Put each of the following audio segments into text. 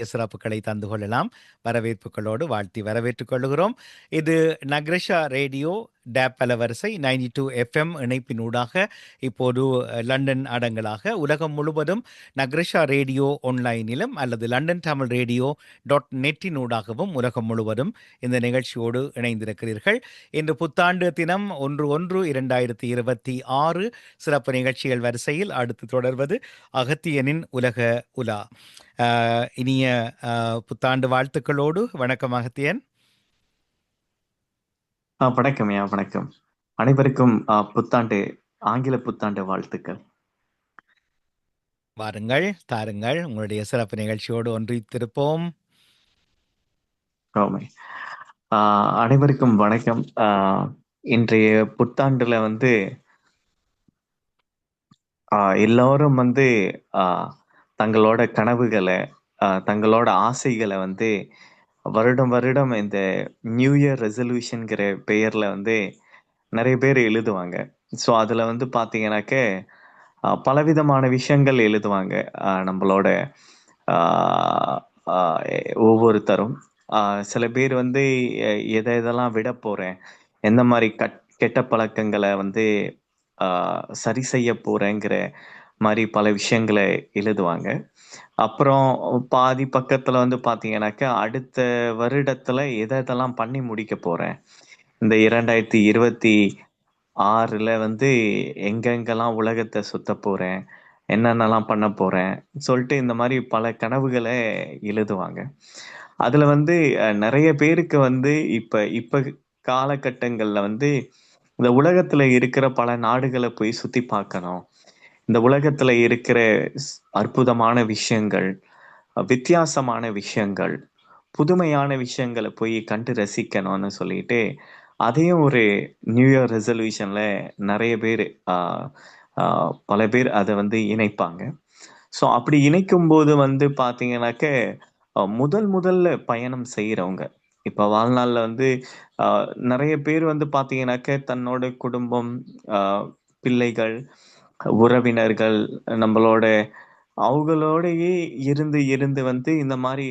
சிறப்புகளை தந்து கொள்ளலாம். வரவேற்புகளோடு வாழ்த்தி வரவேற்றுக் கொள்கிறோம் இது நக்ரஷா ரேடியோ டேப் அலவரிசை நைன்டி டூ எஃப்எம் இணைப்பினூடாக இப்போது லண்டன் அடங்கலாக உலகம் முழுவதும் நக்ரிஷா ரேடியோ ஆன்லைனிலும் அல்லது லண்டன் தமிழ் ரேடியோ டாட் நெட்டினூடாகவும் உலகம் முழுவதும் இந்த நிகழ்ச்சியோடு இணைந்திருக்கிறீர்கள். இன்று புத்தாண்டு தினம் ஒன்று ஒன்று இரண்டாயிரத்தி இருபத்தி ஆறு சிறப்பு நிகழ்ச்சிகள் வரிசையில் அடுத்து தொடர்வது அகத்தியனின் உலக உலா. இனிய புத்தாண்டு வாழ்த்துக்களோடு வணக்கம் அகத்தியன். ஆ வணக்கம் ஐயா வணக்கம். அனைவருக்கும் ஆ, புத்தாண்டு ஆங்கில புத்தாண்டு வாழ்த்துக்கள். வாருங்கள் தாருங்கள். உங்களுடைய சிறப்பு நிகழ்ச்சியோடு ஒன்றித்திருப்போம். ஆமை ஆ, அனைவருக்கும் வணக்கம். ஆ, இன்றைய புத்தாண்டுல வந்து ஆ, எல்லாரும் வந்து ஆ, தங்களோட கனவுகளை ஆ, தங்களோட ஆசைகளை வந்து வருடம் வருடம் இந்த நியூ இயர் ரெசல்யூஷனுங்கிற பெயரில் வந்து நிறைய பேர் எழுதுவாங்க. ஸோ அதில் வந்து பார்த்தீங்கன்னாக்க பலவிதமான விஷயங்கள் எழுதுவாங்க. நம்மளோட ஒவ்வொருத்தரும். சில பேர் வந்து எதை எதெல்லாம் விட போகிறேன் எந்த மாதிரி கட் கெட்ட பழக்கங்களை வந்து சரி செய்ய போகிறேங்கிற மாதிரி பல விஷயங்களை எழுதுவாங்க. அப்புறம் பாதி பக்கத்துல வந்து பார்த்தீங்கன்னாக்கா அடுத்த வருடத்துல எதை இதெல்லாம் பண்ணி முடிக்க போறேன்? இந்த இரண்டாயிரத்தி இருபத்தி ஆறுல வந்து எங்கெங்கெல்லாம் உலகத்தை சுத்த போறேன்? என்னென்னலாம் பண்ண போறேன்? சொல்லிட்டு இந்த மாதிரி பல கனவுகளை எழுதுவாங்க. அதுல வந்து நிறைய பேருக்கு வந்து இப்ப இப்ப காலகட்டங்கள்ல வந்து இந்த உலகத்துல இருக்கிற பல நாடுகளை போய் சுத்தி பார்க்கணும். இந்த உலகத்துல இருக்கிற அற்புதமான விஷயங்கள் வித்தியாசமான விஷயங்கள் புதுமையான விஷயங்களை போய் கண்டு ரசிக்கணும்னு சொல்லிட்டு அதையும் ஒரு நியூ இயர் ரெசல்யூஷன்ல நிறைய பேர் பல பேர் அதை வந்து இணைப்பாங்க. ஸோ அப்படி இணைக்கும் போது வந்து பாத்தீங்கன்னாக்க அஹ், முதல் முதல்ல பயணம் செய்யறவங்க இப்ப வாழ்நாள்ல வந்து நிறைய பேர் வந்து பாத்தீங்கன்னாக்க தன்னோட குடும்பம் பிள்ளைகள் உறவினர்கள் நம்மளோட அவங்களோடயே இருந்து இருந்து வந்து இந்த மாதிரி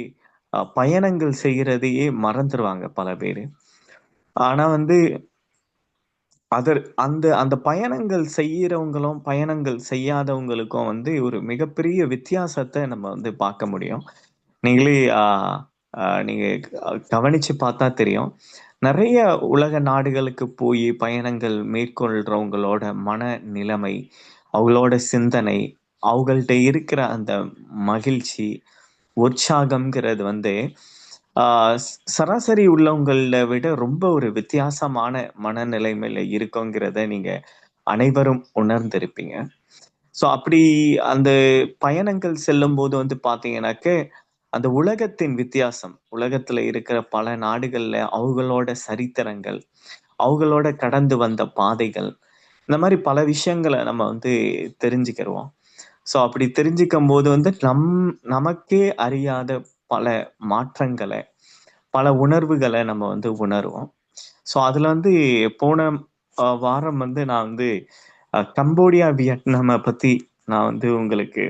பயணங்கள் செய்யறதையே மறந்துடுவாங்க பல பேர். ஆனா வந்து அதர் அந்த அந்த பயணங்கள் செய்யறவங்களும் பயணங்கள் செய்யாதவங்களுக்கும் வந்து ஒரு மிகப்பெரிய வித்தியாசத்தை நம்ம வந்து பார்க்க முடியும். நீங்களே ஆஹ், ஆஹ், நீங்க கவனிச்சு பார்த்தா தெரியும். நிறைய உலக நாடுகளுக்கு போய் பயணங்கள் மேற்கொள்றவங்களோட மன நிலைமை அவங்களோட சிந்தனை அவங்கள்ட்ட இருக்கிற அந்த மகிழ்ச்சி உற்சாகம்ங்கிறது வந்து ஆஹ் ஸ்- சராசரி உள்ளவங்கள விட ரொம்ப ஒரு வித்தியாசமான மனநிலைமையில இருக்கோங்கிறத நீங்க அனைவரும் உணர்ந்திருப்பீங்க. ஸோ அப்படி அந்த பயணங்கள் செல்லும் போது வந்து பாத்தீங்கன்னாக்க அந்த உலகத்தின் வித்தியாசம் உலகத்துல இருக்கிற பல நாடுகள்ல அவங்களோட சரித்திரங்கள் அவங்களோட கடந்து வந்த பாதைகள் இந்த மாதிரி பல விஷயங்களை நம்ம வந்து தெரிஞ்சுக்கிறோம். ஸோ அப்படி தெரிஞ்சுக்கும் போது வந்து நம் நமக்கே அறியாத பல மாற்றங்களை பல உணர்வுகளை நம்ம வந்து உணருவோம். ஸோ அதுல வந்து போன வாரம் வந்து நான் வந்து கம்போடியா வியட்நாமை பத்தி நான் வந்து உங்களுக்கு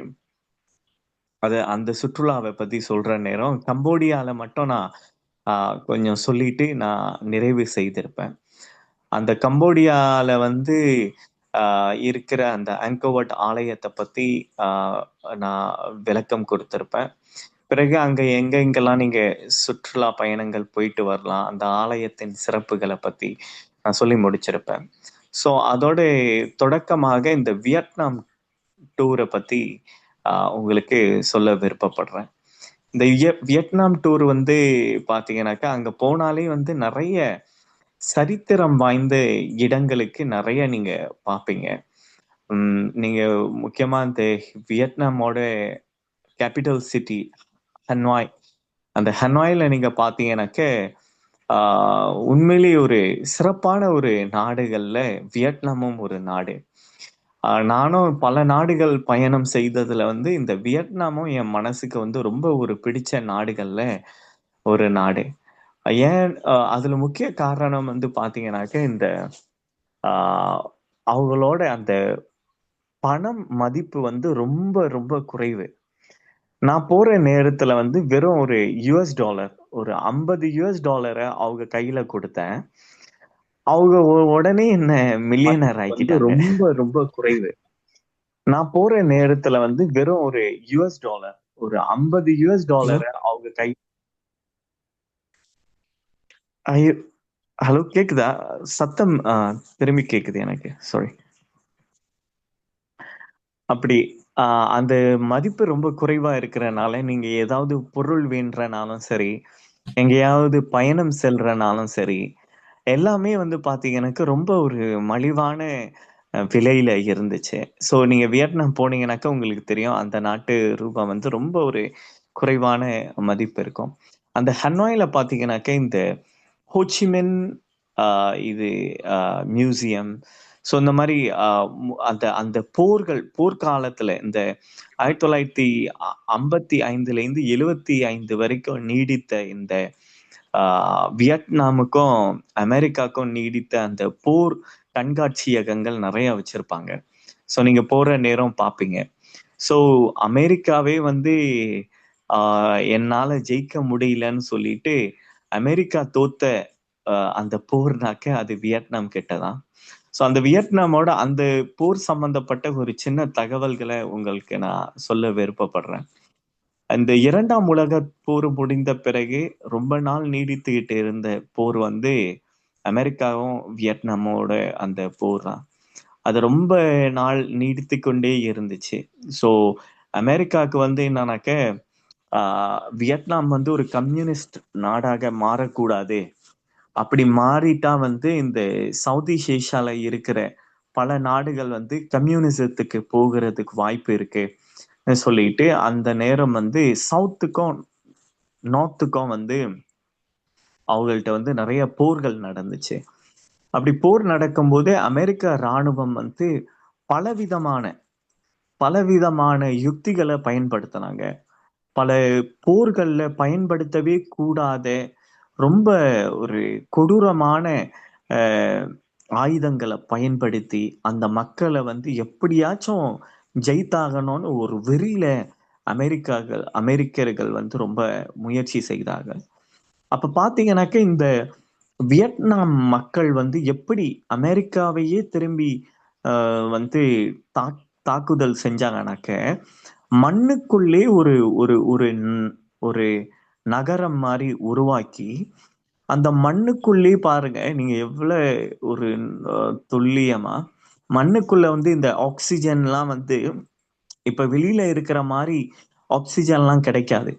அது அந்த சுற்றுலாவை பத்தி சொல்ற நேரம். கம்போடியால மட்டும் நான் கொஞ்சம் சொல்லிட்டு நான் நிறைவு செய்திருப்பேன். அந்த கம்போடியால வந்து ஆஹ், இருக்கிற அந்த ஆங்கோவட் ஆலயத்தை பத்தி ஆஹ், நான் விளக்கம் கொடுத்திருப்பேன். பிறகு அங்க எங்க எங்கெல்லாம் நீங்க சுற்றுலா பயணங்கள் போயிட்டு வரலாம் அந்த ஆலயத்தின் சிறப்புகளை பத்தி நான் சொல்லி முடிச்சிருப்பேன். ஸோ அதோட தொடக்கமாக இந்த வியட்நாம் டூரை பத்தி உங்களுக்கு சொல்ல விருப்பப்படுறேன். இந்த வியட்நாம் டூர் வந்து பாத்தீங்கன்னாக்கா அங்க போனாலே வந்து நிறைய சரித்திரம் வாய்ந்த இடங்களுக்கு நிறைய நீங்க பாப்பீங்க. உம் நீங்க முக்கியமா இந்த வியட்நாமோட கேபிட்டல் சிட்டி ஹன்வாய் அந்த ஹன்வாயில் நீங்க பாத்தீங்கன்னாக்க ஆஹ், உண்மையிலேயே ஒரு சிறப்பான ஒரு நாடுகள்ல வியட்நாமும் ஒரு நாடு. நானும் பல நாடுகள் பயணம் செய்ததுல வந்து இந்த வியட்நாமும் என் மனசுக்கு வந்து ரொம்ப ஒரு பிடிச்ச நாடுகள்ல ஒரு நாடு ஏன் அதுல முக்கிய காரணம் வந்து பாத்தீங்கன்னாக்க இந்த ஆஹ், அவங்களோட அந்த பணம் மதிப்பு வந்து ரொம்ப ரொம்ப குறைவு நான் போற நேரத்துல வந்து வெறும் ஒரு யுஎஸ் டாலர் ஒரு 50 யுஎஸ் டாலரை அவங்க கையில குடுத்தேன். அவங்க உடனே என்ன மில்லியனர் வந்து ஆக்கிட்டாங்க. ரொம்ப ரொம்ப குறைவு. நான் போற நேரத்துல வந்து வெறும் ஒரு யுஎஸ் டாலர் ஒரு 50 யுஎஸ்? டாலர அவங்க கை ஐயோ! ஹலோ கேக்குதா? சத்தம் திரும்பி கேக்குது எனக்கு. சாரி. அப்படி அந்த மதிப்பு ரொம்ப குறைவா இருக்கிறனால, நீங்க ஏதாவது பொருள் வேண்டுறனாலும் சரி, எங்கேயாவது பயணம் செல்றனாலும் சரி, எல்லாமே வந்து பாத்தீங்கன்னாக்க ரொம்ப ஒரு மலிவான விலையில இருந்துச்சு. ஸோ நீங்க வியட்நாம் போனீங்கன்னாக்க உங்களுக்கு தெரியும். அந்த நாட்டு ரூபா வந்து ரொம்ப ஒரு குறைவான மதிப்பு இருக்கும். அந்த ஹனாய்ல பாத்தீங்கன்னாக்க இந்த ஹோச்சிமின் இது மியூசியம் ஸோ இந்த மாதிரி அந்த அந்த போர்கள் போர்க்காலத்தில் இந்த 1955லேருந்து 75 வரைக்கும் நீடித்த இந்த வியட்நாமுக்கும், அமெரிக்காக்கும் நீடித்த அந்த போர் கண்காட்சியகங்கள் நிறைய வச்சிருப்பாங்க. ஸோ நீங்க போற நேரம் பார்ப்பீங்க ஸோ அமெரிக்காவே வந்து அ என்னால ஜெயிக்க முடியலன்னு சொல்லிட்டு, அமெரிக்கா தோத்த அந்த போர்னாக்க அது வியட்நாம் கிட்ட தான். ஸோ அந்த வியட்நாமோட அந்த போர் சம்பந்தப்பட்ட ஒரு சின்ன தகவல்களை உங்களுக்கு நான் சொல்ல விருப்பப்படுறேன். அந்த இரண்டாம் உலக போர் முடிந்த பிறகு ரொம்ப நாள் நீடித்துக்கிட்டு இருந்த போர் வந்து அமெரிக்காவும், வியட்நாமோட அந்த போர் தான். அது ரொம்ப நாள் நீடித்து கொண்டே இருந்துச்சு. ஸோ அமெரிக்காவுக்கு வந்து என்னன்னாக்க, வியட்நாம் வந்து ஒரு கம்யூனிஸ்ட் நாடாக மாறக்கூடாது. அப்படி மாறிட்டா வந்து இந்த சவுதி ஈஸ்ட் இருக்கிற பல நாடுகள் வந்து கம்யூனிசத்துக்கு போகிறதுக்கு வாய்ப்பு இருக்குது சொல்லிட்டு அந்த நேரம் வந்து சவுத்துக்கும், நார்த்துக்கும் வந்து அவங்கள்ட்ட வந்து நிறைய போர்கள் நடந்துச்சு. அப்படி போர் நடக்கும்போது அமெரிக்க ராணுவம் வந்து பலவிதமான பலவிதமான யுக்திகளை பயன்படுத்தினாங்க பல போர்கள்ல பயன்படுத்தவே கூடாத, ரொம்ப ஒரு கொடூரமான ஆயுதங்களை பயன்படுத்தி, அந்த மக்களை வந்து எப்படியாச்சும் ஜெயித்தாகணும்னு ஒரு வெறியில அமெரிக்காக்கள் அமெரிக்கர்கள் வந்து ரொம்ப முயற்சி செய்தார்கள். அப்ப பாத்தீங்கன்னாக்க, இந்த வியட்நாம் மக்கள் வந்து எப்படி அமெரிக்காவையே திரும்பி வந்து தா தாக்குதல் செஞ்சாங்கனாக்க, மண்ணுக்குள்ளே ஒரு ஒரு ஒரு ஒரு நகரம் மாதிரி உருவாக்கி, அந்த மண்ணுக்குள்ளே பாருங்க, நீங்க எவ்வளவு ஒரு துல்லியமா, மண்ணுக்குள்ள வந்து இந்த ஆக்சிஜன்லாம் வந்து இப்ப வெளியில இருக்கிற மாதிரி ஆக்சிஜன்லாம் கிடைக்காது.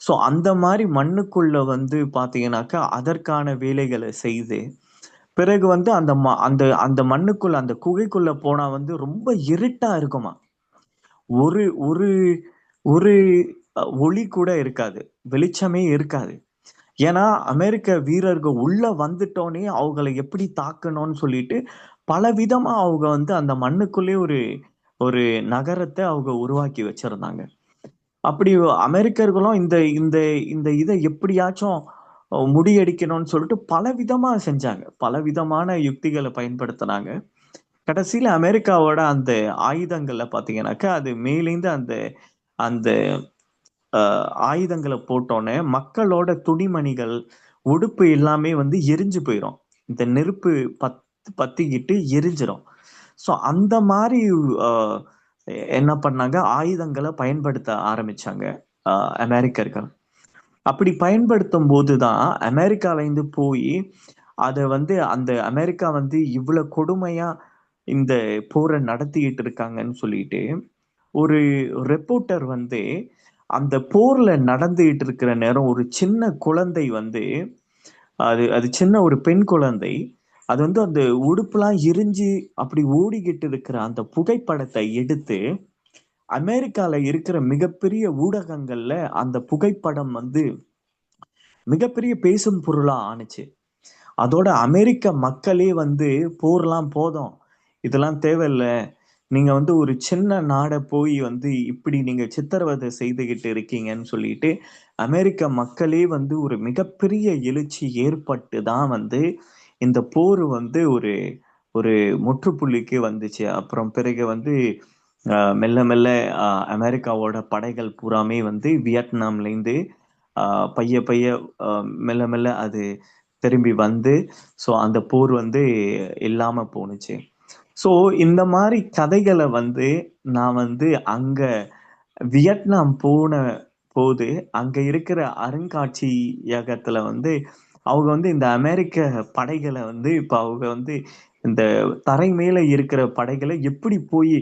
ஸோ அந்த மாதிரி மண்ணுக்குள்ள வந்து பார்த்தீங்கன்னாக்கா அதற்கான வேலைகளை செய்து, பிறகு வந்து அந்த ம அந்த அந்த மண்ணுக்குள்ள அந்த குகைக்குள்ள போனா வந்து ரொம்ப இருட்டா இருக்குமா ஒரு ஒரு ஒரு ஒளி கூட இருக்காது. வெளிச்சமே இருக்காது. ஏன்னா, அமெரிக்க வீரர்கள் உள்ள வந்துட்டோனே அவங்கள எப்படி தாக்கணும்னு சொல்லிட்டு, பலவிதமா அவங்க வந்து அந்த மண்ணுக்குள்ளே ஒரு ஒரு நகரத்தை அவங்க உருவாக்கி வச்சிருந்தாங்க. அப்படி அமெரிக்கர்களும் இந்த இந்த இந்த இதை எப்படியாச்சும் முடியடிக்கணும்னு முறியடிக்கணும்னு சொல்லிட்டு பலவிதமா செஞ்சாங்க. பலவிதமான யுக்திகளை பயன்படுத்துனாங்க. கடைசியில அமெரிக்காவோட அந்த ஆயுதங்கள பார்த்தீங்கன்னாக்கா அது மேலேந்து அந்த அந்த ஆயுதங்களை போட்டோன்னே மக்களோட துணிமணிகள், உடுப்பு எல்லாமே வந்து எரிஞ்சு போயிரும். இந்த நெருப்பு பத் பத்திக்கிட்டு எரிஞ்சிடும் ஸோ அந்த மாதிரி என்ன பண்ணாங்க, ஆயுதங்களை பயன்படுத்த ஆரம்பிச்சாங்க அமெரிக்கர்கள். அப்படி பயன்படுத்தும் போது தான் அமெரிக்காலேருந்து போய் அதை வந்து அந்த அமெரிக்கா வந்து இவ்வளோ கொடுமையாக இந்த போரை நடத்திக்கிட்டு இருக்காங்கன்னு சொல்லிட்டு, ஒரு ரிப்போர்ட்டர் வந்து அந்த போர்ல நடந்துகிட்டு இருக்கிற நேரம் ஒரு சின்ன குழந்தை வந்து, அது அது சின்ன ஒரு பெண் குழந்தை. அது வந்து அந்த உடுப்புலாம் எரிஞ்சு அப்படி ஓடிக்கிட்டு இருக்கிற அந்த புகைப்படத்தை எடுத்து, அமெரிக்கால இருக்கிற மிகப்பெரிய ஊடகங்கள்ல அந்த புகைப்படம் வந்து மிகப்பெரிய பேசும் பொருளா ஆணுச்சு அதோட அமெரிக்க மக்களே வந்து போர்லாம் போதும். இதெல்லாம் தேவையில்ல. நீங்க வந்து ஒரு சின்ன நாட போய் வந்து இப்படி நீங்க சித்திரவதை செய்துகிட்டு இருக்கீங்கன்னு சொல்லிட்டு, அமெரிக்க மக்களே வந்து ஒரு மிகப்பெரிய எழுச்சி ஏற்பட்டு தான் வந்து, இந்த போர் வந்து ஒரு ஒரு முற்றுப்புள்ளிக்கு வந்துச்சு. அப்புறம் பிறகு வந்து மெல்ல மெல்ல ஆஹ் அமெரிக்காவோட படைகள் பூராமே வந்து வியட்நாம்லேருந்து ஆஹ் பைய பைய மெல்ல மெல்ல அது திரும்பி வந்து ஸோ அந்த போர் வந்து இல்லாம போணுச்சு ஸோ இந்த மாதிரி கதைகளை வந்து நான் வந்து அங்க வியட்நாம் போன போது அங்க இருக்கிற அருங்காட்சியகத்துல வந்து அவங்க வந்து இந்த அமெரிக்க படைகளை வந்து இப்ப அவங்க வந்து இந்த தரை மேல இருக்கிற படைகளை எப்படி போய்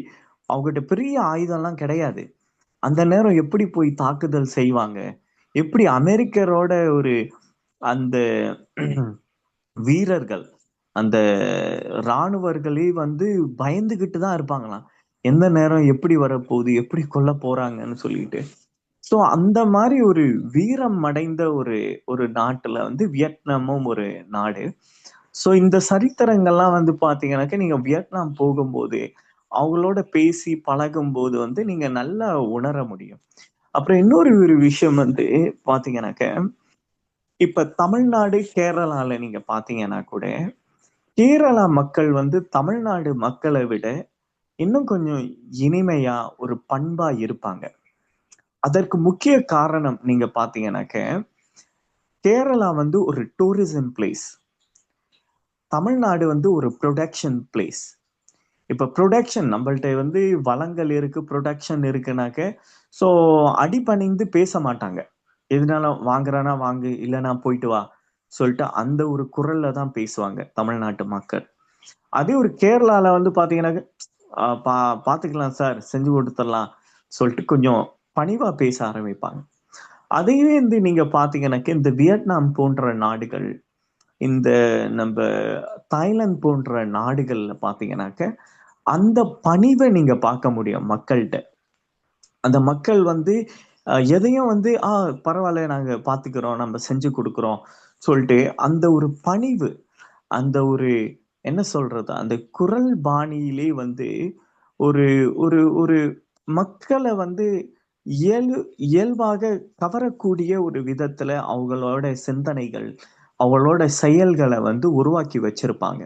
அவங்ககிட்ட பெரிய ஆயுதம்லாம் கிடையாது. அந்த நேரம் எப்படி போய் தாக்குதல் செய்வாங்க? எப்படி அமெரிக்கரோட ஒரு அந்த வீரர்கள் அந்த இராணுவர்களே வந்து பயந்துகிட்டு தான் இருப்பாங்களாம். எந்த நேரம் எப்படி வரப்போகுது? எப்படி கொல்ல போறாங்கன்னு சொல்லிட்டு. ஸோ அந்த மாதிரி ஒரு வீரம் அடைந்த ஒரு ஒரு நாட்டுல வந்து வியட்நாமும் ஒரு நாடு. ஸோ இந்த சரித்திரங்கள்லாம் வந்து பாத்தீங்கன்னாக்க நீங்க வியட்நாம் போகும்போது அவங்களோட பேசி பழகும் போது வந்து நீங்க நல்லா உணர முடியும். அப்புறம் இன்னொரு ஒரு விஷயம் வந்து பாத்தீங்கன்னாக்க இப்ப தமிழ்நாடு கேரளால நீங்க பாத்தீங்கன்னா கூட கேரளா மக்கள் வந்து தமிழ்நாடு மக்களை விட இன்னும் கொஞ்சம் இனிமையா ஒரு பண்பா இருப்பாங்க. அதற்கு முக்கிய காரணம் நீங்க பாத்தீங்கன்னாக்க கேரளா வந்து ஒரு டூரிசம் பிளேஸ் தமிழ்நாடு வந்து ஒரு ப்ரொடக்ஷன் பிளேஸ் இப்ப ப்ரொடக்ஷன் நம்மள்ட்ட வந்து வளங்கள் இருக்கு ப்ரொடக்ஷன் இருக்குனாக்க ஸோ அடிப்பணிந்து பேச மாட்டாங்க. எதனால வாங்குறானா வாங்கு இல்லைனா போயிட்டு வா சொல்லிட்டு அந்த ஒரு குரல்ல தான் பேசுவாங்க தமிழ்நாட்டு மக்கள். அதே ஒரு கேரளால வந்து பாத்தீங்கன்னாக்க பா பாத்துக்கலாம் சார் செஞ்சு கொடுத்துடலாம் சொல்லிட்டு கொஞ்சம் பணிவா பேச ஆரம்பிப்பாங்க. அதையே வந்து நீங்க பாத்தீங்கன்னாக்க இந்த வியட்நாம் போன்ற நாடுகள் இந்த நம்ம தாய்லாந்து போன்ற நாடுகள்ல பாத்தீங்கன்னாக்க அந்த பணிவை நீங்க பார்க்க முடியும் மக்கள்கிட்ட அந்த மக்கள் வந்து எதையும் வந்து ஆ பரவாயில்ல நாங்க பாத்துக்கிறோம் நம்ம செஞ்சு கொடுக்குறோம் சொல்லிட்டு அந்த ஒரு பணிவு அந்த ஒரு என்ன சொல்றது அந்த குரல் பாணியிலே வந்து ஒரு ஒரு ஒரு மக்களை வந்து இயல்பு இயல்பாக கவரக்கூடிய ஒரு விதத்துல அவங்களோட சிந்தனைகள் அவங்களோட செயல்களை வந்து உருவாக்கி வச்சிருப்பாங்க.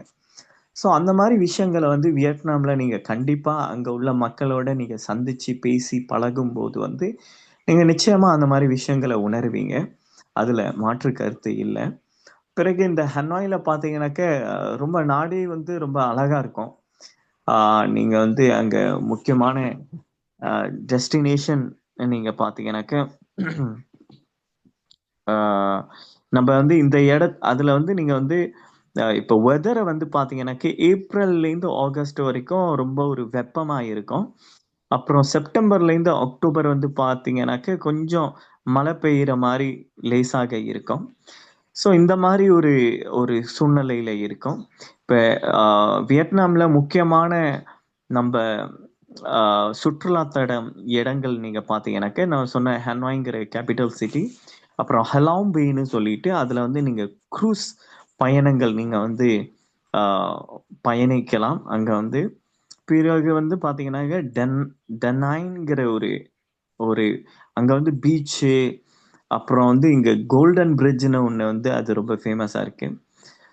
ஸோ அந்த மாதிரி விஷயங்களை வந்து வியட்நாமில் நீங்கள் கண்டிப்பாக அங்கே உள்ள மக்களோட நீங்கள் சந்தித்து பேசி பழகும் போது வந்து நீங்கள் நிச்சயமாக அந்த மாதிரி விஷயங்களை உணர்வீங்க. அதில் மாற்று கருத்து இல்லை. பிறகு இந்த ஹனாயில் பார்த்தீங்கன்னாக்க ரொம்ப நாடே வந்து ரொம்ப அழகாக இருக்கும். நீங்கள் வந்து அங்கே முக்கியமான டெஸ்டினேஷன் நீங்க பாத்தீங்கன்னாக்க ஆஹ் நம்ம வந்து இந்த இட அதுல வந்து நீங்க வந்து இப்போ வெதரை வந்து பாத்தீங்கன்னாக்க ஏப்ரல்ல இருந்து ஆகஸ்ட் வரைக்கும் ரொம்ப ஒரு வெப்பமா இருக்கும் அப்புறம் செப்டம்பர்ல இருந்து அக்டோபர் வந்து பாத்தீங்கன்னாக்க கொஞ்சம் மழை பெய்யுற மாதிரி லேசாக இருக்கும். ஸோ இந்த மாதிரி ஒரு ஒரு சூழ்நிலையில இருக்கும். இப்போ வியட்நாம்ல முக்கியமான நம்ம சுற்றுலா தடம் இடங்கள் நீங்க பாத்தீங்கன்னாக்க நான் சொன்ன ஹனாய்ங்கிற கேபிட்டல் சிட்டி அப்புறம் ஹலாம்பேன்னு சொல்லிட்டு அதுல வந்து நீங்க க்ரூஸ் பயணங்கள் நீங்க வந்து பயணிக்கலாம். அங்க வந்து பிறகு வந்து பாத்தீங்கன்னாக்க டென் டெனாய்ங்கிற ஒரு ஒரு அங்க வந்து பீச்சு அப்புறம் வந்து இங்க கோல்டன் பிரிட்ஜ்னு ஒன்று வந்து அது ரொம்ப ஃபேமஸா இருக்கு.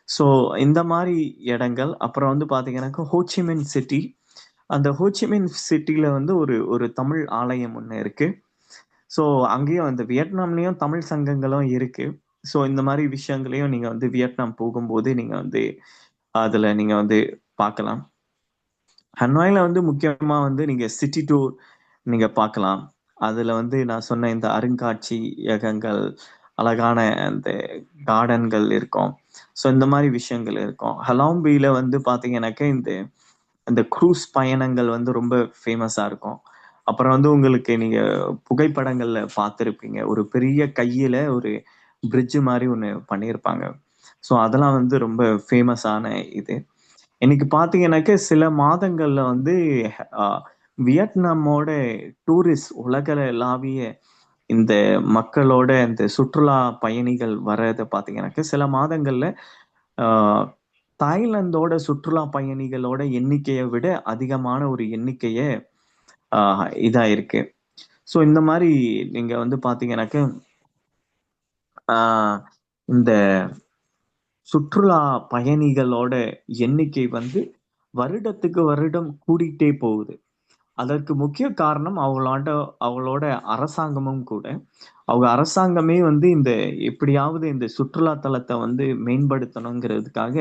ஸோ இந்த மாதிரி இடங்கள் அப்புறம் வந்து பாத்தீங்கன்னாக்கா ஹோச்சிமின் சிட்டி அந்த ஹோச்சிமின் சிட்டியில் வந்து ஒரு ஒரு தமிழ் ஆலயம் ஒன்று இருக்கு. ஸோ அங்கேயும் அந்த வியட்நாம்லேயும் தமிழ் சங்கங்களும் இருக்கு. ஸோ இந்த மாதிரி விஷயங்களையும் நீங்க வந்து வியட்நாம் போகும்போது நீங்க வந்து அதுல நீங்க வந்து பார்க்கலாம். ஹனாயில வந்து முக்கியமா வந்து நீங்க சிட்டி டூர் நீங்க பார்க்கலாம். அதுல வந்து நான் சொன்ன இந்த அருங்காட்சியகங்கள் அழகான அந்த கார்டன்கள் இருக்கும். ஸோ இந்த மாதிரி விஷயங்கள் இருக்கும். ஹலாம்பியில வந்து பாத்தீங்கன்னாக்க இந்த இந்த க்ரூஸ் பயணங்கள் வந்து ரொம்ப ஃபேமஸா இருக்கும். அப்புறம் வந்து உங்களுக்கு நீங்க புகைப்படங்கள்ல பார்த்துருப்பீங்க. ஒரு பெரிய கையில ஒரு பிரிட்ஜ் மாதிரி ஒன்று பண்ணியிருப்பாங்க. ஸோ அதெல்லாம் வந்து ரொம்ப ஃபேமஸான இது. இன்னைக்கு பார்த்தீங்கன்னாக்க சில மாதங்கள்ல வந்து வியட்நாமோட டூரிஸ்ட் உலகளாவிய இந்த மக்களோட இந்த சுற்றுலா பயணிகள் வர்றதை பார்த்தீங்கன்னாக்க சில மாதங்கள்ல தாய்லாந்தோட சுற்றுலா பயணிகளோட எண்ணிக்கையை விட அதிகமான ஒரு எண்ணிக்கையை ஆஹ், இருக்கு ஸோ இந்த மாதிரி நீங்க வந்து பார்த்தீங்கன்னாக்க ஆஹ், இந்த சுற்றுலா பயணிகளோட எண்ணிக்கை வந்து வருடத்துக்கு வருடம் கூடிட்டே போகுது. அதற்கு முக்கிய காரணம் அவங்களோட அவங்களோட அரசாங்கமும் கூட. அவங்க அரசாங்கமே வந்து இந்த எப்படியாவது இந்த சுற்றுலா தலத்தை வந்து மேம்படுத்தணுங்கிறதுக்காக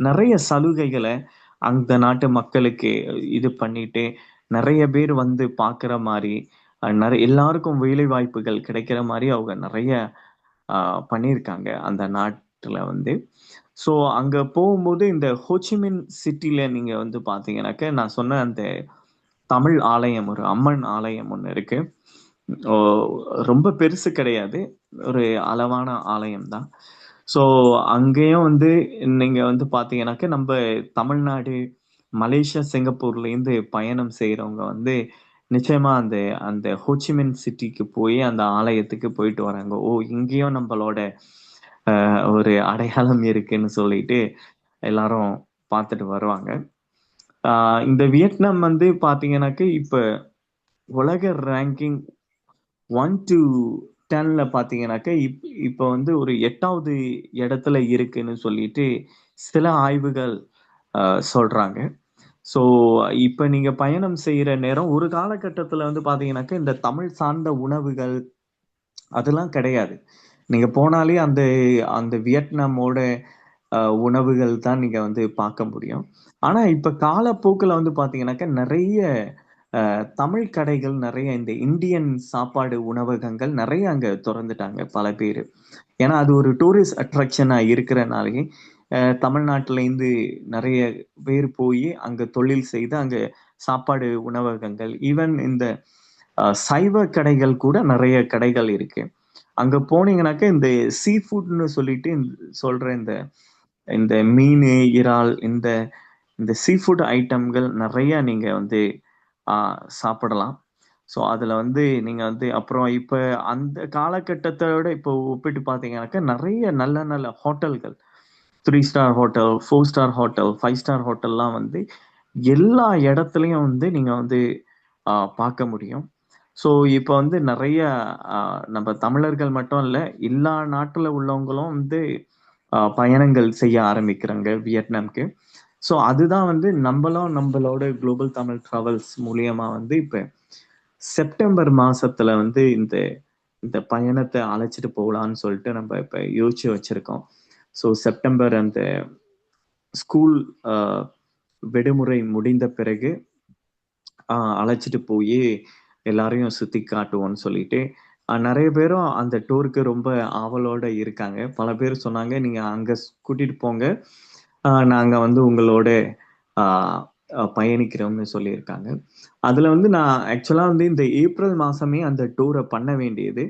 நிறைய சலுகைகளை அந்த நாட்டு மக்களுக்கு இது பண்ணிட்டு நிறைய பேர் வந்து பார்க்குற மாதிரி நிறைய எல்லாருக்கும் வேலை வாய்ப்புகள் கிடைக்கிற மாதிரி அவங்க நிறைய ஆஹ் பண்ணியிருக்காங்க அந்த நாட்டுல வந்து. ஸோ அங்க போகும்போது இந்த ஹோச்சிமின் சிட்டில நீங்க வந்து பாத்தீங்கன்னாக்க நான் சொன்ன அந்த தமிழ் ஆலயம் ஒரு அம்மன் ஆலயம் ஒன்று இருக்கு. ஓ, ரொம்ப பெருசு கிடையாது. ஒரு அளவான ஆலயம் தான். ஸோ அங்கேயும் வந்து நீங்க வந்து பாத்தீங்கன்னாக்க நம்ம தமிழ்நாடு மலேசியா சிங்கப்பூர்லேருந்து பயணம் செய்கிறவங்க வந்து நிச்சயமா அந்த அந்த ஹோச்சிமின் சிட்டிக்கு போய் அந்த ஆலயத்துக்கு போயிட்டு வராங்க. ஓ இங்கேயும் நம்மளோட ஒரு அடையாளம் இருக்குன்னு சொல்லிட்டு எல்லாரும் பார்த்துட்டு வருவாங்க. இந்த வியட்நாம் வந்து பாத்தீங்கன்னாக்க இப்ப உலக ரேங்கிங் ஒன் டு டென்ல பார்த்தீங்கன்னாக்க இப் இப்போ வந்து ஒரு எட்டாவது இடத்துல இருக்குன்னு சொல்லிட்டு சில ஆய்வுகள் சொல்கிறாங்க ஸோ இப்போ நீங்கள் பயணம் செய்கிற நேரம் ஒரு காலகட்டத்தில் வந்து பார்த்தீங்கன்னாக்க இந்த தமிழ் சார்ந்த உணவுகள் அதெல்லாம் கிடையாது. நீங்கள் போனாலே அந்த அந்த வியட்நாமோட உணவுகள் தான் நீங்கள் வந்து பார்க்க முடியும். ஆனால் இப்போ காலப்போக்கில் வந்து பார்த்தீங்கன்னாக்க நிறைய தமிழ் கடைகள் நிறைய இந்த இந்தியன் சாப்பாடு உணவகங்கள் நிறைய அங்க திறந்துட்டாங்க பல பேர். ஏன்னா அது ஒரு டூரிஸ்ட் அட்ராக்ஷனாக இருக்கிறனாலே தமிழ்நாட்டிலேருந்து நிறைய பேர் போய் அங்கே தொழில் செய்து அங்கே சாப்பாடு உணவகங்கள் ஈவன் இந்த சைவ கடைகள் கூட நிறைய கடைகள் இருக்கு. அங்க போனீங்கன்னாக்க இந்த சீ ஃபுட்னு சொல்லிட்டு சொல்கிற சொல்ற இந்த இந்த மீன் இறால் இந்த இந்த சீ ஃபுட் ஐட்டம்கள் நிறைய நீங்க வந்து சாப்பிடலாம். ஸோ அதுல வந்து நீங்க வந்து அப்புறம் இப்ப அந்த காலகட்டத்தோட இப்போ ஒப்பிட்டு பார்த்தீங்கன்னாக்கா நிறைய நல்ல நல்ல ஹோட்டல்கள். Three star hotel four star hotel five star ஹோட்டல்லாம் வந்து எல்லா இடத்துலையும் வந்து நீங்க வந்து ஆஹ், பார்க்க முடியும். ஸோ இப்போ வந்து நிறைய நம்ம தமிழர்கள் மட்டும் இல்லை எல்லா நாட்டில் உள்ளவங்களும் வந்து பயணங்கள் செய்ய ஆரம்பிக்கிறாங்க வியட்நாம்க்கு. ஸோ அதுதான் வந்து நம்மளும் நம்மளோட குளோபல் தமிழ் ட்ராவல்ஸ் மூலியமா வந்து இப்போ செப்டம்பர் மாசத்துல வந்து இந்த இந்த பயணத்தை அழைச்சிட்டு போகலான்னு சொல்லிட்டு நம்ம இப்போ யோசிச்சு வச்சிருக்கோம். ஸோ செப்டம்பர் அந்த ஸ்கூல் விடுமுறை முடிந்த பிறகு அழைச்சிட்டு போய் எல்லாரையும் சுத்தி காட்டுவோம்னு சொல்லிட்டு நிறைய பேரும் அந்த டூருக்கு ரொம்ப ஆவலோட இருக்காங்க. பல பேர் சொன்னாங்க நீங்க அங்க கூட்டிகிட்டு கூட்டிட்டு போங்க. நாங்க வந்து உங்களோட பயணிக்கிறோம்னு சொல்லியிருக்காங்க. அதுல வந்து நான் ஆக்சுவலா வந்து இந்த ஏப்ரல் மாசமே அந்த டூரை பண்ண வேண்டியது.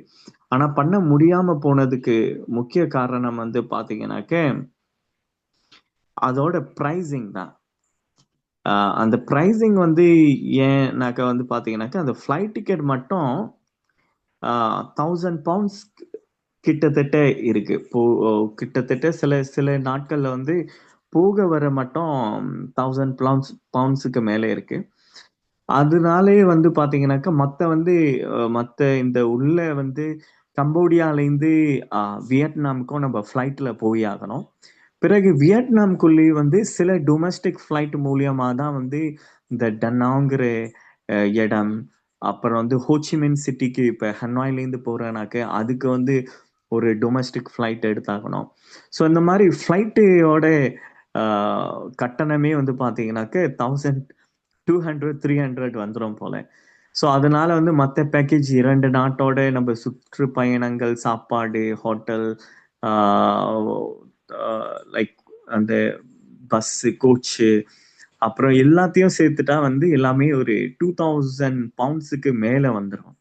ஆனா பண்ண முடியாம போனதுக்கு முக்கிய காரணம் வந்து பாத்தீங்கன்னாக்க அதோட ப்ரைஸிங் தான். அந்த ப்ரைஸிங் வந்து ஏன்னாக்க வந்து பாத்தீங்கன்னாக்க அந்த ஃப்ளைட் டிக்கெட் மட்டும் தௌசண்ட் பவுண்ட்ஸ் கிட்டத்தட்ட இருக்கு. போ கிட்டத்தட்ட சில சில நாட்கள்ல வந்து போக வர மட்டும் தௌசண்ட் பவுண்ட்ஸ் பவுண்ட்ஸுக்கு மேலே இருக்கு. அதனாலே வந்து பாத்தீங்கன்னாக்கா மற்ற வந்து மற்ற இந்த உள்ள வந்து கம்போடியாலேருந்து வியட்நாமுக்கும் நம்ம ஃப்ளைட்டில் போய் ஆகணும். பிறகு வியட்நாம்குள்ளேயே வந்து சில டொமஸ்டிக் ஃப்ளைட் மூலியமாக தான் வந்து இந்த டன்னாங்கிற இடம் அப்புறம் வந்து ஹோச்சிமின் சிட்டிக்கு இப்போ ஹனாய்லேருந்து போகிறனாக்க அதுக்கு வந்து ஒரு டொமஸ்டிக் ஃப்ளைட் எடுத்தாகணும். ஸோ இந்த மாதிரி ஃப்ளைட்டோட கட்டணமே வந்து பார்த்தீங்கன்னாக்க thousand two hundred three hundred வந்துடும் போல. ஸோ அதனால வந்து மற்ற பேக்கேஜ் இரண்டு நாட்டோட நம்ம சுற்றுப்பயணங்கள் சாப்பாடு ஹோட்டல் லைக் அந்த பஸ்ஸு கோச்சு அப்புறம் எல்லாத்தையும் சேர்த்துட்டா வந்து எல்லாமே ஒரு டூ தௌசண்ட் பவுண்ட்ஸுக்கு மேலே வந்துடும்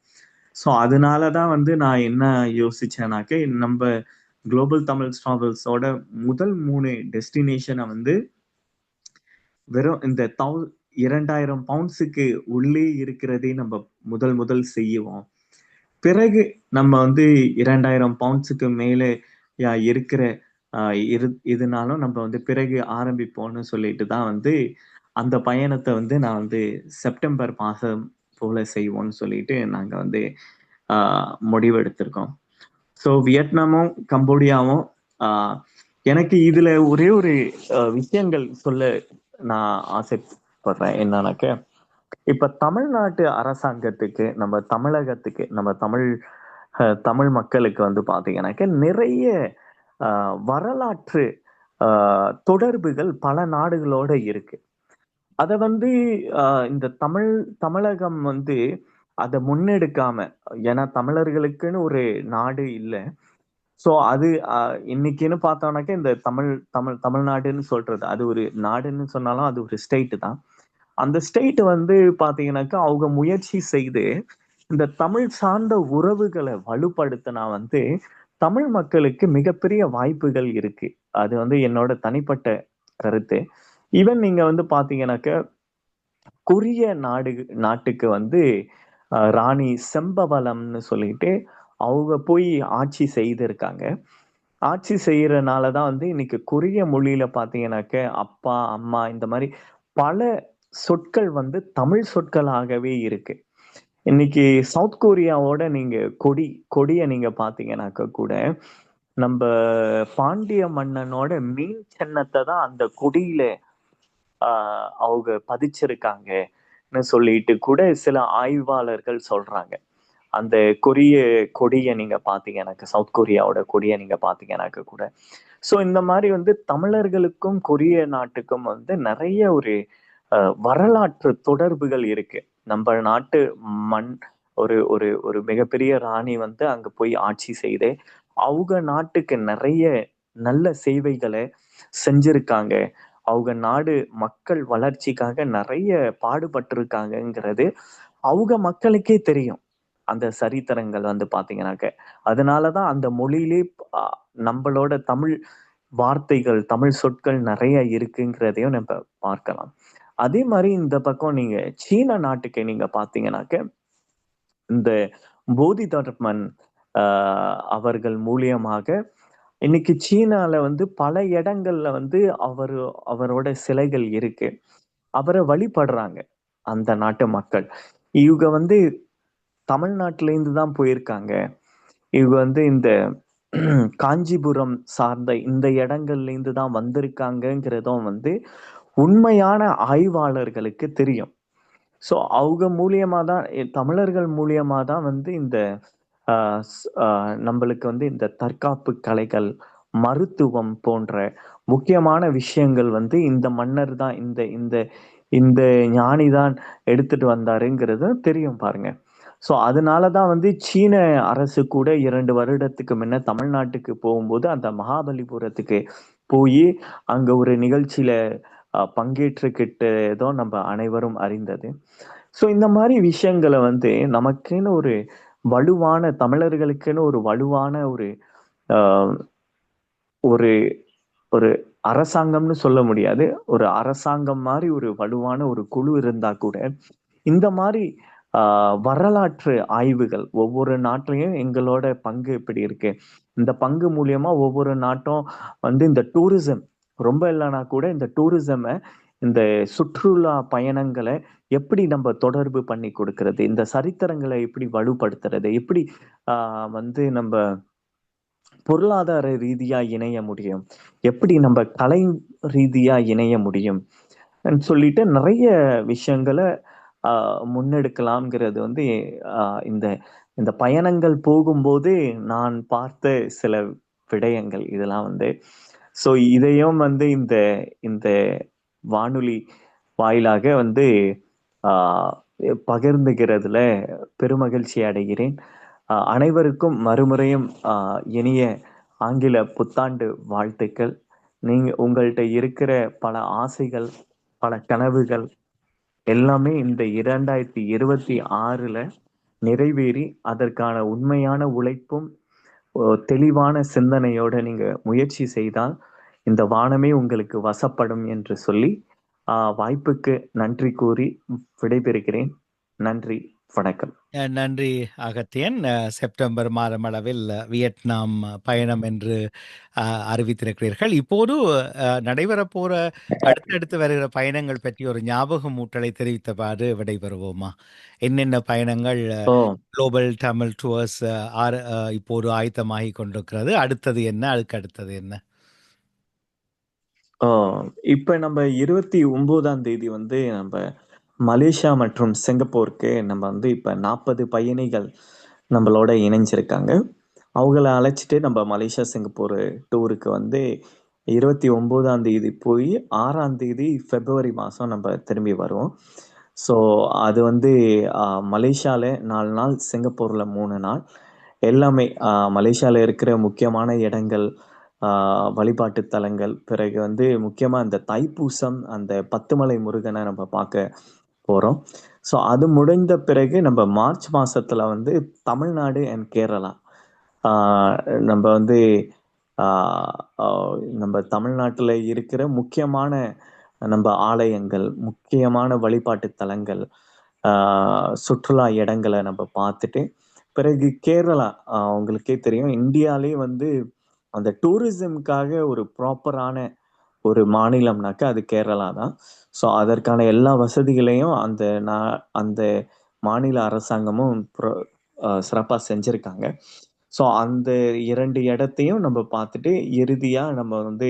ஸோ அதனால தான் வந்து நான் என்ன யோசிச்சேனாக்க நம்ம குளோபல் தமிழ் ட்ராவல்ஸோட முதல் மூணு டெஸ்டினேஷனை வந்து வெறும் இந்த தௌ இரண்டாயிரம் பவுண்ட்ஸுக்கு உள்ளே இருக்கிறதே நம்ம முதல் முதல் செய்வோம். பிறகு நம்ம வந்து இரண்டாயிரம் பவுண்ட்ஸுக்கு மேலே இருக்கிற இரு இதனாலும் நம்ம வந்து பிறகு ஆரம்பிப்போம்னு சொல்லிட்டு தான் வந்து அந்த பயணத்தை வந்து நான் வந்து செப்டம்பர் மாதம் போல செய்வோம்னு சொல்லிட்டு நாங்கள் வந்து முடிவெடுத்திருக்கோம். ஸோ வியட்நாமும் கம்போடியாவும் எனக்கு இதுல ஒரே ஒரு விஷயங்கள் சொல்ல நான் ஆசைப்படுறேன். என்னன்னாக்க இப்ப தமிழ்நாட்டு அரசாங்கத்துக்கு நம்ம தமிழகத்துக்கு நம்ம தமிழ் அஹ், தமிழ் மக்களுக்கு வந்து பாத்தீங்கன்னாக்க நிறைய ஆஹ், வரலாற்று ஆஹ், தொடர்புகள் பல நாடுகளோட இருக்கு. அதை வந்து ஆஹ், இந்த தமிழ் தமிழகம் வந்து அதை முன்னெடுக்காம ஏன்னா தமிழர்களுக்குன்னு ஒரு நாடு இல்லை. சோ அது இன்னைக்குன்னு பார்த்தோம்னாக்கா இந்த தமிழ் தமிழ் தமிழ்நாடுன்னு சொல்றது அது ஒரு நாடுன்னு சொன்னாலும் அது ஒரு ஸ்டேட் தான். அந்த ஸ்டேட் வந்து பார்த்தீங்கன்னாக்கா அவங்க முயற்சி செய்து இந்த தமிழ் சார்ந்த உறவுகளை வலுப்படுத்தினா வந்து தமிழ் மக்களுக்கு மிகப்பெரிய வாய்ப்புகள் இருக்கு. அது வந்து என்னோட தனிப்பட்ட கருத்து. ஈவன் நீங்க வந்து பாத்தீங்கன்னாக்க கொரிய நாடு நாட்டுக்கு வந்து ராணி செம்பவளம்னு சொல்லிட்டு அவங்க போய் ஆட்சி செய்திருக்காங்க. ஆட்சி செய்யறனால தான் வந்து இன்னைக்கு கொரிய மொழியில பார்த்தீங்கன்னாக்க அப்பா அம்மா இந்த மாதிரி பல சொற்கள் வந்து தமிழ் சொற்களாகவே இருக்கு. இன்னைக்கு சவுத் கொரியாவோட நீங்க கொடி கொடியை நீங்க பாத்தீங்கன்னாக்க கூட நம்ம பாண்டிய மன்னனோட மீன் சின்னத்தை தான் அந்த கொடியில ஆஹ் அவங்க பதிச்சிருக்காங்க. சொல்லிட்டு கூட சில ஆய்வாளர்கள் சொல்றாங்க. அந்த கொரிய கொடியை நீங்க பாத்தீங்கன்னாக்க சவுத் கொரியாவோட கொடியை நீங்க பாத்தீங்கன்னாக்க கூட. சோ இந்த மாதிரி வந்து தமிழர்களுக்கும் கொரிய நாட்டுக்கும் வந்து நிறைய ஒரு அஹ், வரலாற்று தொடர்புகள் இருக்கு. நம்ம நாட்டு மண் ஒரு ஒரு ஒரு மிகப்பெரிய ராணி வந்து அங்க போய் ஆட்சி செய்து அவங்க நாட்டுக்கு நிறைய நல்ல சேவைகளை செஞ்சிருக்காங்க. அவங்க நாடு மக்கள் வளர்ச்சிக்காக நிறைய பாடுபட்டிருக்காங்கங்கிறது அவங்க மக்களுக்கே தெரியும். அந்த சரித்திரங்கள் வந்து பாத்தீங்கன்னாக்க. அதனாலதான் அந்த மொழியிலே நம்மளோட தமிழ் வார்த்தைகள் தமிழ் சொற்கள் நிறைய இருக்குங்கிறதையும் நம்ம பார்க்கலாம். அதே மாதிரி இந்த பக்கம் நீங்க சீன நாட்டுக்கு நீங்க பார்த்தீங்கன்னாக்க இந்த போதி தர்மன் ஆஹ், அவர்கள் மூலியமாக இன்னைக்கு சீனால வந்து பல இடங்கள்ல வந்து அவரு அவரோட சிலைகள் இருக்கு. அவரை வழிபடுறாங்க அந்த நாட்டு மக்கள். இவங்க வந்து தமிழ்நாட்டுல இருந்து தான் போயிருக்காங்க. இவங்க வந்து இந்த காஞ்சிபுரம் சார்ந்த இந்த இடங்கள்ல இருந்து தான் வந்திருக்காங்கங்கிறதும் வந்து உண்மையான ஆய்வாளர்களுக்கு தெரியும். ஸோ அவங்க மூலியமா தான் தமிழர்கள் மூலியமா தான் வந்து இந்த நம்மளுக்கு வந்து இந்த தற்காப்பு கலைகள் மருத்துவம் போன்ற முக்கியமான விஷயங்கள் வந்து இந்த மன்னர் தான் இந்த இந்த இந்த ஞானி தான் எடுத்துட்டு வந்தாருங்கிறது தெரியும் பாருங்க. ஸோ அதனால தான் வந்து சீன அரசு கூட இரண்டு வருடத்துக்கு முன்ன தமிழ்நாட்டுக்கு போகும்போது அந்த மகாபலிபுரத்துக்கு போய் அங்க ஒரு நிகழ்ச்சியில அஹ், பங்கேற்றுக்கிட்டதோ நம்ம அனைவரும் அறிந்தது. ஸோ இந்த மாதிரி விஷயங்களை வந்து நமக்குன்னு ஒரு வலுவான தமிழர்களுக்குன்னு ஒரு வலுவான ஒரு ஆஹ், ஒரு ஒரு அரசாங்கம்னு சொல்ல முடியாது. ஒரு அரசாங்கம் மாதிரி ஒரு வலுவான ஒரு குழு இருந்தா கூட இந்த மாதிரி ஆஹ், வரலாற்று ஆய்வுகள் ஒவ்வொரு நாட்டிலையும் எங்களோட பங்கு இப்படி இருக்கு. இந்த பங்கு மூலியமா ஒவ்வொரு நாட்டும் வந்து இந்த டூரிசம் ரொம்ப இல்லைனா கூட இந்த டூரிசமை இந்த சுற்றுலா பயணங்களை எப்படி நம்ம தொடர்பு பண்ணி கொடுக்கறது? இந்த சரித்திரங்களை எப்படி வலுப்படுத்துறது? எப்படி ஆஹ், வந்து நம்ம பொருளாதார ரீதியா இணைய முடியும்? எப்படி நம்ம கலை ரீதியா இணைய முடியும்? சொல்லிட்டு நிறைய விஷயங்களை ஆஹ், முன்னெடுக்கலாம்ங்கிறது வந்து ஆஹ், இந்த இந்த பயணங்கள் போகும்போது நான் பார்த்த சில விடயங்கள் இதெல்லாம் வந்து. ஸோ இதையும் வந்து இந்த இந்த வானொலி வாயிலாக வந்து பகிர்ந்துகிறதுல பெருமகிழ்ச்சி அடைகிறேன். அனைவருக்கும் மறுமுறையும் இனிய ஆங்கில புத்தாண்டு வாழ்த்துக்கள். நீங்கள் உங்கள்கிட்ட இருக்கிற பல ஆசைகள் பல கனவுகள் எல்லாமே இந்த இரண்டாயிரத்தி இருபத்தி ஆறில் நிறைவேறி அதற்கான உண்மையான உழைப்பும் ஓ, தெளிவான சிந்தனையோடு நீங்கள் முயற்சி செய்தால் இந்த வானமே உங்களுக்கு வசப்படும் என்று சொல்லி வாய்ப்புக்கு நன்றி கூறி விடைபெறுகிறேன். நன்றி வணக்கம். நன்றி அகத்தியன். செப்டம்பர் மாதம் அளவில் அஹ், வியட்நாம் பயணம் என்று அறிவித்திருக்கிறீர்கள். இப்போது அஹ், நடைபெறப் போற அடுத்தடுத்து வருகிற பயணங்கள் பற்றி ஒரு ஞாபகம் மூட்டலை தெரிவித்தவாறு விடைபெறுவோமா? என்னென்ன பயணங்கள் குளோபல் தமிழ் டூர்ஸ் இப்போது ஆயத்தமாகி கொண்டிருக்கிறது? அடுத்தது என்ன? அதுக்கு அடுத்தது என்ன? இப்ப நம்ம இருபத்தி ஒன்பதாம் தேதி வந்து நம்ம மலேசியா மற்றும் சிங்கப்பூருக்கு நம்ம வந்து இப்போ நாற்பது பயணிகள் நம்மளோட இணைஞ்சிருக்காங்க. அவங்கள அழைச்சிட்டு நம்ம மலேசியா சிங்கப்பூர் டூருக்கு வந்து இருபத்தி ஒம்போதாம் தேதி போய் ஆறாம் தேதி பிப்ரவரி மாதம் நம்ம திரும்பி வருவோம். ஸோ அது வந்து மலேசியாவில் நாலு நாள் சிங்கப்பூரில் மூணு நாள். எல்லாமே மலேசியாவில் இருக்கிற முக்கியமான இடங்கள் வழிபாட்டு தலங்கள் பிறகு வந்து முக்கியமாக அந்த தைப்பூசம் அந்த பத்துமலை முருகனை நம்ம பார்க்க போகிறோம் ஸோ அது முடிந்த பிறகு நம்ம மார்ச் மாதத்தில் வந்து தமிழ்நாடு அண்ட் கேரளா. நம்ம வந்து நம்ம தமிழ்நாட்டில் இருக்கிற முக்கியமான நம்ம ஆலயங்கள் முக்கியமான வழிபாட்டு தலங்கள் சுற்றுலா இடங்களை நம்ம பார்த்துட்டு பிறகு கேரளா அவங்களுக்கே உங்களுக்கே தெரியும். இந்தியாலே வந்து அந்த டூரிசம்காக ஒரு ப்ராப்பரான ஒரு மாநிலம்னாக்கா அது கேரளா தான். ஸோ அதற்கான எல்லா வசதிகளையும் அந்த நா- அந்த மாநில அரசாங்கமும் சிறப்பாக செஞ்சுருக்காங்க. ஸோ அந்த இரண்டு இடத்தையும் நம்ம பார்த்துட்டு இறுதியாக நம்ம வந்து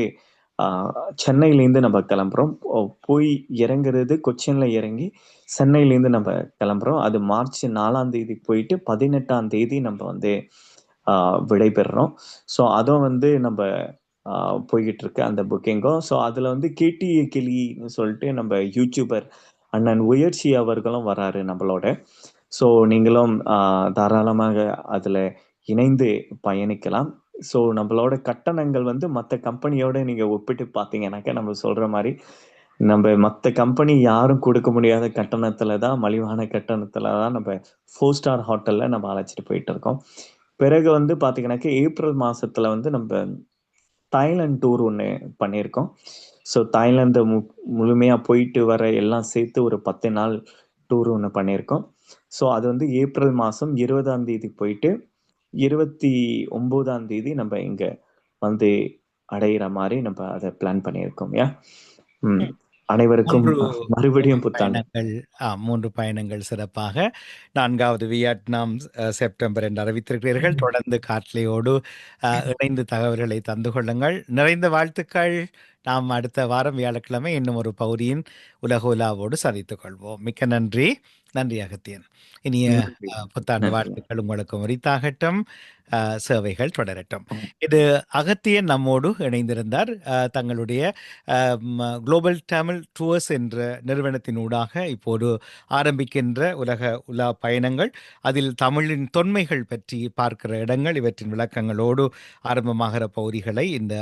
ஆஹ், சென்னையிலேருந்து நம்ம கிளம்புறோம். ஓ- போய் இறங்குறது கொச்சினில் இறங்கி சென்னையிலேருந்து நம்ம கிளம்புறோம். அது மார்ச் நாலாம் தேதி போயிட்டு பதினெட்டாம் தேதி நம்ம வந்து ஆஹ், விடைபெறுறோம் ஸோ அதுவும் வந்து நம்ம ஆஹ், போய்கிட்டு இருக்கு அந்த புக்கிங்கும் ஸோ அதில் வந்து கேடிஏ கிளின்னு சொல்லிட்டு நம்ம யூடியூபர் அண்ணன் உயர்ச்சி அவர்களும் வராரு நம்மளோட. ஸோ நீங்களும் தாராளமாக அதில் இணைந்து பயணிக்கலாம். ஸோ நம்மளோட கட்டணங்கள் வந்து மற்ற கம்பெனியோட நீங்கள் ஒப்பிட்டு பார்த்தீங்கன்னாக்கா நம்ம சொல்கிற மாதிரி நம்ம மற்ற கம்பெனி யாரும் கொடுக்க முடியாத கட்டணத்துல தான் மலிவான கட்டணத்துல தான் நம்ம ஃபோர் ஸ்டார் ஹோட்டலில் நம்ம அழைச்சிட்டு போயிட்டு இருக்கோம் பிறகு வந்து பார்த்தீங்கன்னாக்கா ஏப்ரல் மாசத்துல வந்து நம்ம தாய்லாந்து டூர் ஒன்று பண்ணியிருக்கோம். ஸோ தாய்லாந்து மு முழுமையாக போயிட்டு வர எல்லாம் சேர்த்து ஒரு பத்து நாள் டூர் ஒன்று பண்ணியிருக்கோம். ஸோ அது வந்து ஏப்ரல் மாதம் இருபதாம் தேதி போயிட்டு இருபத்தி ஒம்போதாம் தேதி நம்ம இங்கே வந்து அடையிற மாதிரி நம்ம அதை பிளான் பண்ணியிருக்கோம் யா ம். அனைவருக்கும் மறுபடியும் புத்தாண்டு. பயணங்கள் ஆ, மூன்று பயணங்கள் சிறப்பாக. நான்காவது வியட்நாம் செப்டம்பர் என்று அறிவித்திருக்கிறீர்கள். தொடர்ந்து காட்லியோடு இணைந்து தகவல்களை தந்து கொள்ளுங்கள். நிறைந்த வாழ்த்துக்கள். நாம் அடுத்த வாரம் வியாழக்கிழமை இன்னும் ஒரு பகுதியின் உலக உலாவோடு சந்தித்துக் கொள்வோம். மிக்க நன்றி. நன்றி அகத்தியன் இனிய புத்தாண்டு. வாழ்த்துக்கள் உங்களுக்கு உரித்தாகட்டும். சேவைகள் தொடரட்டும். இது அகத்தியன் நம்மோடு இணைந்திருந்தார். தங்களுடைய குளோபல் தமிழ் டூர்ஸ் என்ற நிறுவனத்தின் ஊடாக இப்போது ஆரம்பிக்கின்ற உலக உலா பயணங்கள் அதில் தமிழின் தொன்மைகள் பற்றி பார்க்கிற இடங்கள் இவற்றின் விளக்கங்களோடு ஆரம்பமாகிற பகுதிகளை இந்த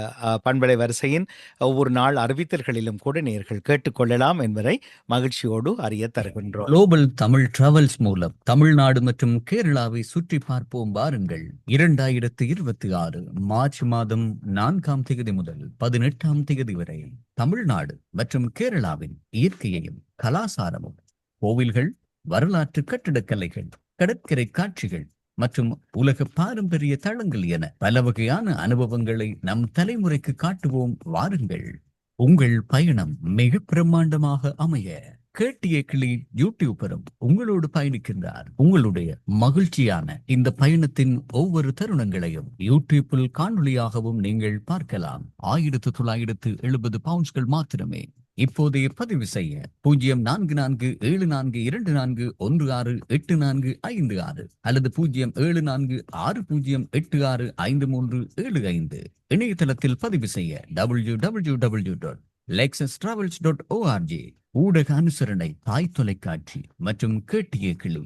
பண்பலை வரிசையின் ஒவ்வொரு நாள் அறிவித்தல்களிலும் கூட நேர்கள் கேட்டுக்கொள்ளலாம் என்பதை மகிழ்ச்சியோடு அறிய தருகின்றோம். குளோபல் தமிழ் டிராவல்ஸ் மூலம் தமிழ்நாடு மற்றும் கேரளாவை சுற்றி பார்ப்போம் வாருங்கள். இரண்டாயிரத்து இருபத்தி ஆறு மார்ச் மாதம் நான்காம் தேதி முதல் பதினெட்டாம் தேதி வரை தமிழ்நாடு மற்றும் கேரளாவின் இயற்கையையும் கலாசாரமும் கோவில்கள் வரலாற்று கட்டிடக்கலைகள் கடற்கரை காட்சிகள் மற்றும் உலக பாரம்பரிய தளங்கள் என பல வகையான அனுபவங்களை நம் தலைமுறைக்கு காட்டுவோம் வாருங்கள். உங்கள் பயணம் மிக பிரம்மாண்டமாக அமைய கேட்டிய கிளி யூடியூபரும் உங்களோடு பயணிக்கின்றார். உங்களுடைய மகிழ்ச்சியான இந்த பயணத்தின் ஒவ்வொரு தருணங்களையும் யூடியூப்பில் காணொளியாகவும் நீங்கள் பார்க்கலாம். ஆயிரத்து தொள்ளாயிரத்து எழுபது பவுண்ட்ஸ்கள் மாத்திரமே. இப்போதைய பதிவு செய்ய பூஜ்ஜியம் நான்கு நான்கு ஏழு நான்கு இரண்டு நான்கு ஒன்று ஆறு எட்டு நான்கு ஐந்து ஆறு அல்லது பூஜ்ஜியம் ஏழு நான்கு ஆறு பூஜ்ஜியம் எட்டு ஆறு ஐந்து மூன்று ஏழு ஐந்து. இணையதளத்தில் பதிவு செய்ய W W W dot Lexus travels dot O R G ஊடக அனுசரணை தாய் தொலைக்காட்சி மற்றும் கேட்டிய கிளி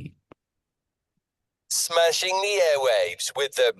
Smashing the airwaves with the